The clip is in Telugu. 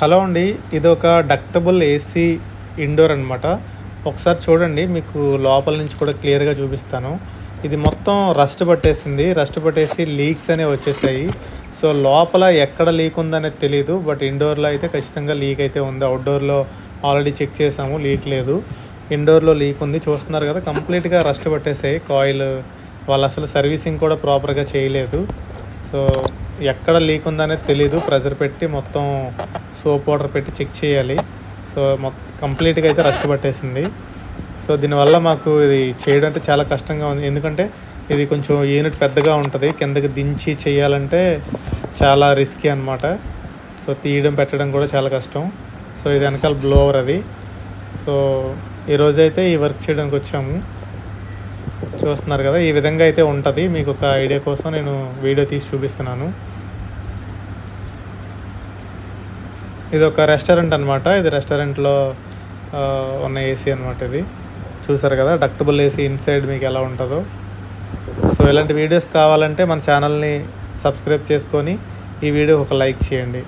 హలో అండి ఇది ఒక డక్టబుల్ ఏసీ ఇండోర్ అనమాట ఒకసారి చూడండి మీకు లోపల నుంచి కూడా క్లియర్గా చూపిస్తాను. ఇది మొత్తం రస్ట్ పట్టేసింది. రస్ట్ పట్టేసి లీక్స్ అనేవి వచ్చేసాయి. సో లోపల ఎక్కడ లీక్ ఉందనేది తెలియదు బట్ ఇండోర్లో అయితే ఖచ్చితంగా లీక్ అయితే ఉంది. అవుట్డోర్లో ఆల్రెడీ చెక్ చేసాము లీక్ లేదు. ఇండోర్లో లీక్ ఉంది. చూస్తున్నారు కదా కంప్లీట్గా రస్ట్ పట్టేసాయి. కాయిల్ వాళ్ళు అసలు సర్వీసింగ్ కూడా ప్రాపర్గా చేయలేదు. సో ఎక్కడ లీక్ ఉందనేది తెలీదు. ప్రెజర్ పెట్టి మొత్తం సోప్ వాటర్ పెట్టి చెక్ చేయాలి. సో మొత్తం కంప్లీట్గా అయితే రష్ పట్టేసింది. సో దీనివల్ల మాకు ఇది చేయడం అంటే చాలా కష్టంగా ఉంది. ఎందుకంటే ఇది కొంచెం యూనిట్ పెద్దగా ఉంటుంది. కిందకి దించి చేయాలంటే చాలా రిస్కీ అనమాట సో తీయడం పెట్టడం కూడా చాలా కష్టం. సో ఇది వెనకాల బ్లోవర్ అది. సో ఈరోజైతే ఈ వర్క్ చేయడానికి వచ్చాము. చూస్తున్నారు కదా ఈ విధంగా అయితే ఉంటుంది. మీకు ఒక ఐడియా కోసం నేను వీడియో తీసి చూపిస్తున్నాను. ఇది ఒక రెస్టారెంట్ అనమాట ఇది రెస్టారెంట్లో ఉన్న ఏసీ అనమాట ఇది. చూసారు కదా డక్టబుల్ ఏసీ ఇన్సైడ్ మీకు ఎలా ఉంటుందో. సో ఇలాంటి వీడియోస్ కావాలంటే మన ఛానల్ని సబ్స్క్రైబ్ చేసుకొని ఈ వీడియో ఒక లైక్ చేయండి.